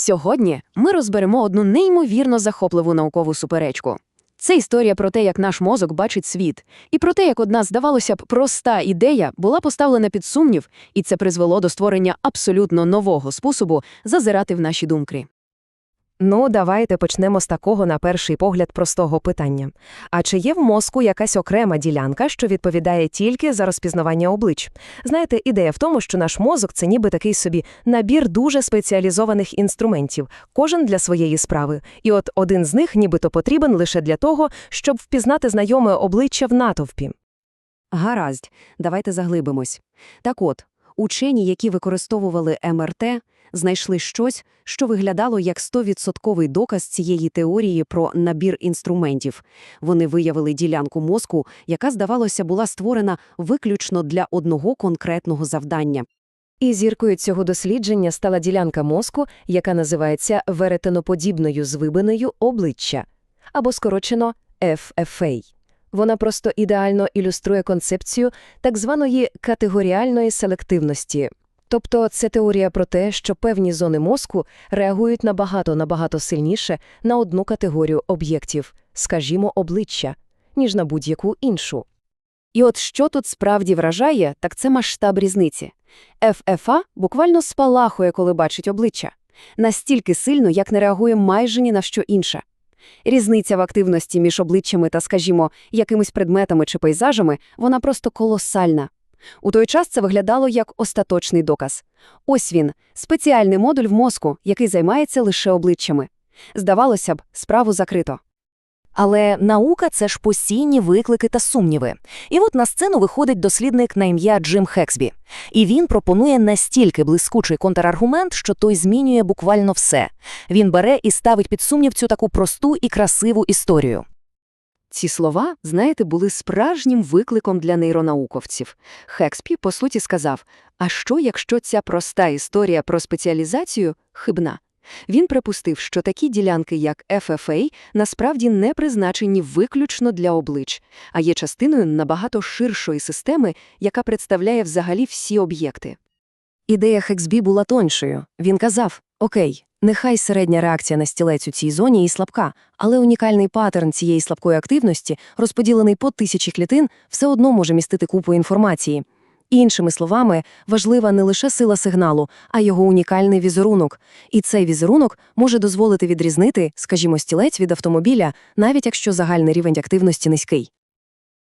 Сьогодні ми розберемо одну неймовірно захопливу наукову суперечку. Це історія про те, як наш мозок бачить світ, і про те, як одна, здавалося б, проста ідея була поставлена під сумнів, і це призвело до створення абсолютно нового способу зазирати в наші думки. Ну, давайте почнемо з такого, на перший погляд, простого питання. А чи є в мозку якась окрема ділянка, що відповідає тільки за розпізнавання облич? Знаєте, ідея в тому, що наш мозок це ніби такий собі набір дуже спеціалізованих інструментів, кожен для своєї справи. І от один з них нібито потрібен лише для того, щоб впізнати знайоме обличчя в натовпі. Гаразд, давайте заглибимось. Так от, учені, які використовували МРТ, знайшли щось, що виглядало як 100% доказ цієї теорії про набір інструментів. Вони виявили ділянку мозку, яка, здавалося, була створена виключно для одного конкретного завдання. І зіркою цього дослідження стала ділянка мозку, яка називається веретеноподібною звибиною обличчя, або скорочено FFA. Вона просто ідеально ілюструє концепцію так званої категоріальної селективності. Тобто це теорія про те, що певні зони мозку реагують набагато-набагато сильніше на одну категорію об'єктів, скажімо, обличчя, ніж на будь-яку іншу. І от що тут справді вражає, так це масштаб різниці. ФФА буквально спалахує, коли бачить обличчя. Настільки сильно, як не реагує майже ні на що інше. Різниця в активності між обличчями та, скажімо, якимись предметами чи пейзажами, вона просто колосальна. У той час це виглядало як остаточний доказ. Ось він, спеціальний модуль в мозку, який займається лише обличчями. Здавалося б, справу закрито. Але наука це ж постійні виклики та сумніви. І от на сцену виходить дослідник на ім'я Джим Хексбі. І він пропонує настільки блискучий контраргумент, що той змінює буквально все. Він бере і ставить під сумнів цю таку просту і красиву історію. Ці слова, знаєте, були справжнім викликом для нейронауковців. Хекспі, по суті, сказав, а що, якщо ця проста історія про спеціалізацію хибна? Він припустив, що такі ділянки, як FFA, насправді не призначені виключно для облич, а є частиною набагато ширшої системи, яка представляє взагалі всі об'єкти. Ідея Хексбі була тоншою. Він казав, окей, нехай середня реакція на стілець у цій зоні і слабка, але унікальний паттерн цієї слабкої активності, розподілений по тисячі клітин, все одно може містити купу інформації. Іншими словами, важлива не лише сила сигналу, а його унікальний візерунок. І цей візерунок може дозволити відрізнити, скажімо, стілець від автомобіля, навіть якщо загальний рівень активності низький.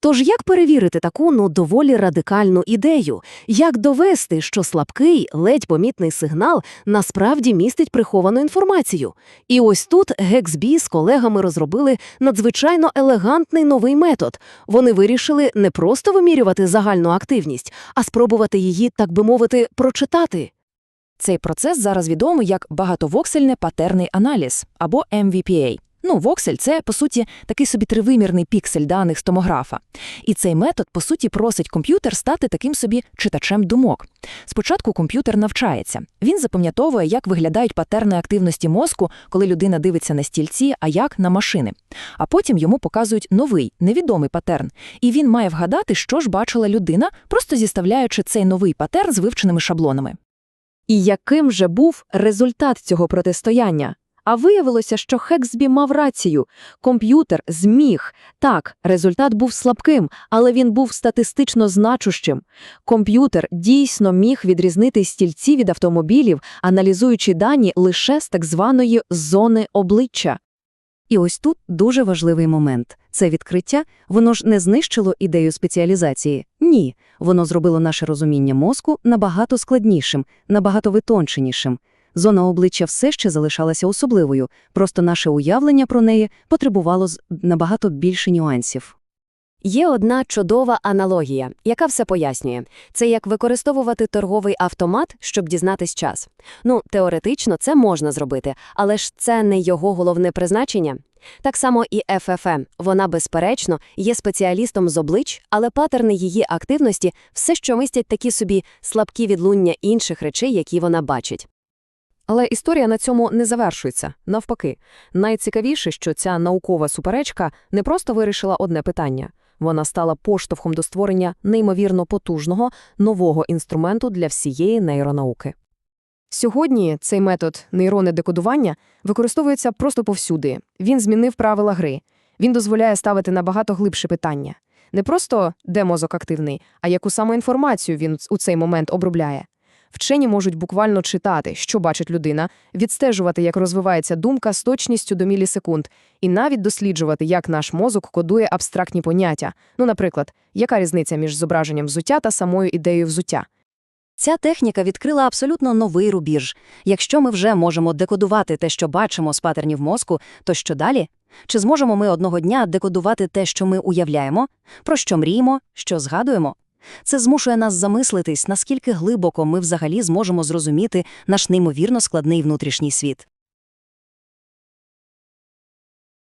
Тож як перевірити таку, ну, доволі радикальну ідею? Як довести, що слабкий, ледь помітний сигнал насправді містить приховану інформацію? І ось тут Гексбі з колегами розробили надзвичайно елегантний новий метод. Вони вирішили не просто вимірювати загальну активність, а спробувати її, так би мовити, прочитати. Цей процес зараз відомий як багатовоксельний патерний аналіз або MVPA. Ну, воксель це, по суті, такий собі тривимірний піксель даних з томографа. І цей метод, по суті, просить комп'ютер стати таким собі читачем думок. Спочатку комп'ютер навчається. Він запам'ятовує, як виглядають патерни активності мозку, коли людина дивиться на стільці, а як на машини. А потім йому показують новий, невідомий патерн. І він має вгадати, що ж бачила людина, просто зіставляючи цей новий патерн з вивченими шаблонами. І яким же був результат цього протистояння? А виявилося, що Хексбі мав рацію. Комп'ютер зміг. Так, результат був слабким, але він був статистично значущим. Комп'ютер дійсно міг відрізнити стільці від автомобілів, аналізуючи дані лише з так званої зони обличчя. І ось тут дуже важливий момент. Це відкриття, воно ж не знищило ідею спеціалізації. Ні, воно зробило наше розуміння мозку набагато складнішим, набагато витонченішим. Зона обличчя все ще залишалася особливою, просто наше уявлення про неї потребувало набагато більше нюансів. Є одна чудова аналогія, яка все пояснює. Це як використовувати торговий автомат, щоб дізнатись час. Ну, теоретично це можна зробити, але ж це не його головне призначення. Так само і ФФМ. Вона, безперечно, є спеціалістом з облич, але патерни її активності все, що містять такі собі слабкі відлуння інших речей, які вона бачить. Але історія на цьому не завершується. Навпаки, найцікавіше, що ця наукова суперечка не просто вирішила одне питання. Вона стала поштовхом до створення неймовірно потужного нового інструменту для всієї нейронауки. Сьогодні цей метод нейронне декодування використовується просто повсюди. Він змінив правила гри. Він дозволяє ставити набагато глибше питання. Не просто де мозок активний, а яку саме інформацію він у цей момент обробляє. Вчені можуть буквально читати, що бачить людина, відстежувати, як розвивається думка з точністю до мілісекунд, і навіть досліджувати, як наш мозок кодує абстрактні поняття. Ну, наприклад, яка різниця між зображенням взуття та самою ідеєю взуття. Ця техніка відкрила абсолютно новий рубіж. Якщо ми вже можемо декодувати те, що бачимо з патернів мозку, то що далі? Чи зможемо ми одного дня декодувати те, що ми уявляємо, про що мріємо, що згадуємо? Це змушує нас замислитись, наскільки глибоко ми взагалі зможемо зрозуміти наш неймовірно складний внутрішній світ.